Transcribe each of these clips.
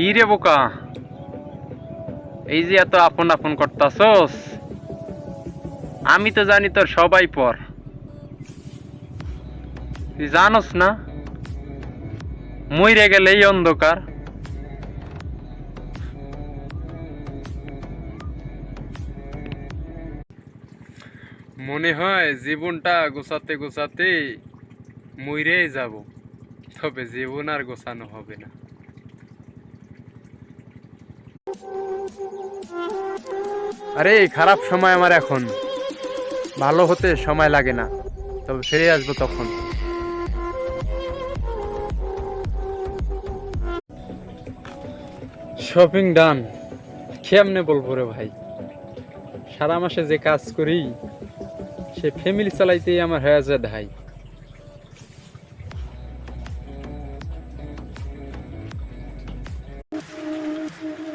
কি রে বোকা? এই যে এত আপন আপন করতাছস। আমি তো জানি তোর সবাই পর। তুই জানোস না? মইরে গেলে এই অন্ধকার। মনে হয় জীবনটা গোছাতে গোছাতে মইরেই যাব, তবে জীবন আর গোছানো হবে না। আরে খারাপ সময় আমার এখন। ভালো হতে সময় লাগে না। তবে ফিরে আসব তখন। শপিং ডান কেমনে বলব রে ভাই? সারা মাসে যে কাজ করি, সে ফ্যামিলি চালাইতেই আমার হয়ে যায় ধাই।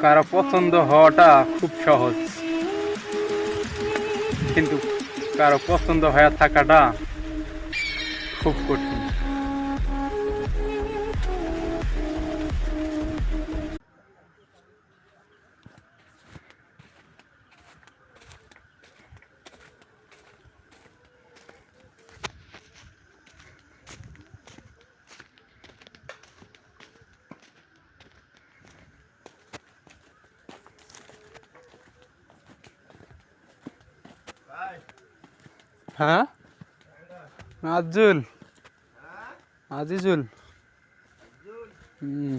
কারও পছন্দ হওয়াটা খুব সহজ। কিন্তু কারও পছন্দ হয়ে থাকাটা খুব কঠিন। হ্যাঁ? আজুল আজিজুল। হুম।